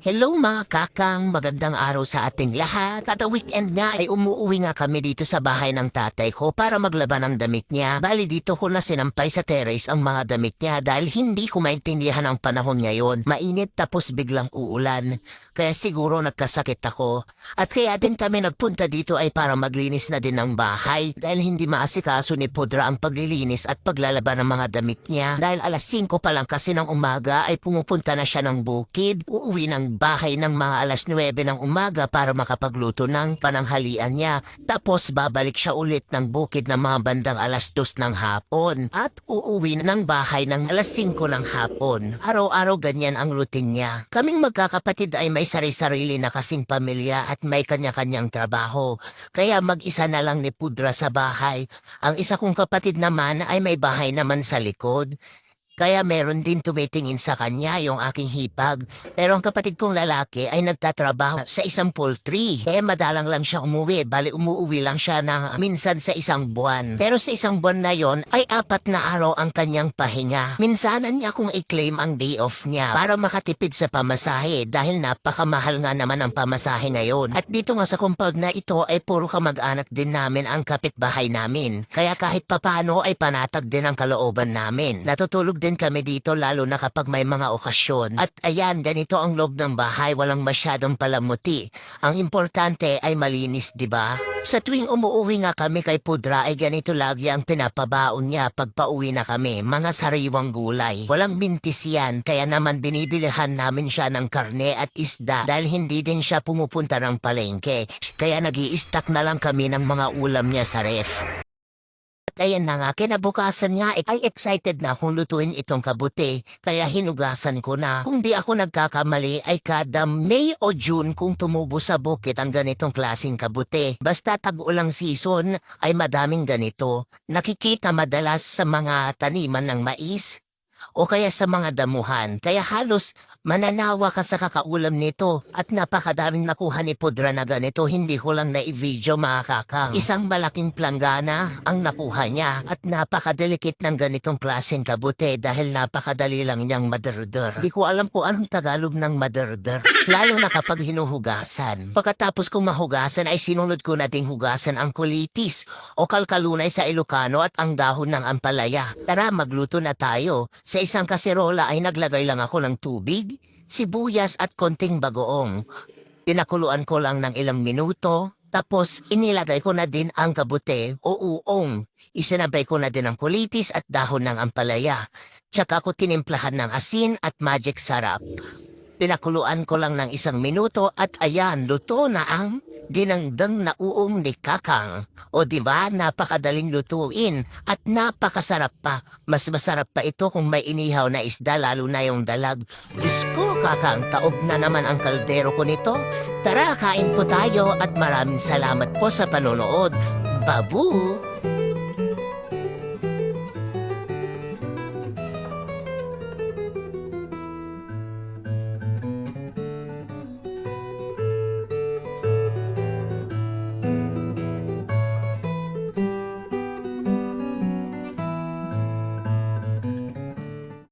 Hello mga kakang, magandang araw sa ating lahat. Kada weekend nga ay umuuwi nga kami dito sa bahay ng tatay ko para maglaba ng damit niya. Bali dito ko na sinampay sa terrace ang mga damit niya dahil hindi ko maintindihan ang panahon ngayon. Mainit tapos biglang uulan. Kaya siguro nagkasakit ako. At kaya din kami nagpunta dito ay para maglinis na din ng bahay dahil hindi maasikaso ni Pudra ang paglilinis at paglalaba ng mga damit niya. Dahil alas 5 pa lang kasi ng umaga ay pumupunta na siya ng bukid. Uuwi ng bahay ng mga alas 9 ng umaga para makapagluto ng pananghalian niya. Tapos babalik siya ulit ng bukid ng mga bandang alas 2 ng hapon. At uuwi ng bahay ng alas 5 ng hapon. Araw-araw ganyan ang routine niya. Kaming magkakapatid ay may sari-sarili na kasing pamilya at may kanya-kanyang trabaho. Kaya mag-isa na lang ni Pudra sa bahay. Ang isa kong kapatid naman ay may bahay naman sa likod. Kaya meron din tumitingin sa kanya yung aking hipag. Pero ang kapatid kong lalaki ay nagtatrabaho sa isang poultry. Kaya madalang lang siya umuwi. Bali umuwi lang siya ng minsan sa isang buwan. Pero sa isang buwan na yon ay apat na araw ang kanyang pahinga. Minsanan niya kung i-claim ang day off niya para makatipid sa pamasahe dahil napakamahal nga naman ang pamasahe ngayon. At dito nga sa compound na ito ay puro kamag-anak din namin ang kapitbahay namin. Kaya kahit papano ay panatag din ang kalooban namin. Natutulog din kami dito lalo na kapag may mga okasyon. At ayan, ganito ang loob ng bahay, walang masyadong palamuti. Ang importante ay malinis, di ba? Sa tuwing umuwi nga kami kay Pudra ay ganito lagi ang pinapabaon niya pag pauwi na kami, mga sariwang gulay. Walang mintis yan, kaya naman binibilihan namin siya ng karne at isda dahil hindi din siya pumupunta ng palengke. Kaya nag stock na lang kami ng mga ulam niya sa ref. At ayan na nga, kinabukasan nga eh, ay excited na lutuin itong kabuti. Kaya hinugasan ko na. Kung di ako nagkakamali ay kada May o June kung tumubo sa bukit ang ganitong klaseng kabuti. Basta tag-ulang season ay madaming ganito. Nakikita madalas sa mga taniman ng mais o kaya sa mga damuhan. Kaya halos mananawa ka sa kakaulam nito at napakadaming nakuha ni Pudra na ganito. Hindi ko lang na-video mga kakang. Isang malaking planggana ang nakuha niya at napakadelikit ng ganitong klaseng kabute dahil napakadali lang niyang maderder. Di ko alam kung anong Tagalog ng maderder. Lalo na kapag hinuhugasan. Pagkatapos kong mahugasan ay sinunod ko na ding hugasan ang kulitis o kalkalunay sa Ilocano at ang dahon ng ampalaya. Tara magluto na tayo. Sa isang kaserola ay naglagay lang ako ng tubig, sibuyas at konting bagoong. Pinakuluan ko lang ng ilang minuto, tapos inilagay ko na din ang kabute o uong. Isinabay ko na din ang kulitis at dahon ng ampalaya. Tsaka ko tinimplahan ng asin at magic sarap. Pinakuluan ko lang ng isang minuto at ayan, luto na ang dinangdang na uong ni Kakang. O di ba napakadaling lutuin at napakasarap pa. Mas masarap pa ito kung may inihaw na isda lalo na yung dalag. Diyos Kakang, taob na naman ang kaldero ko nito. Tara, kain po tayo at maraming salamat po sa panonood. Babu!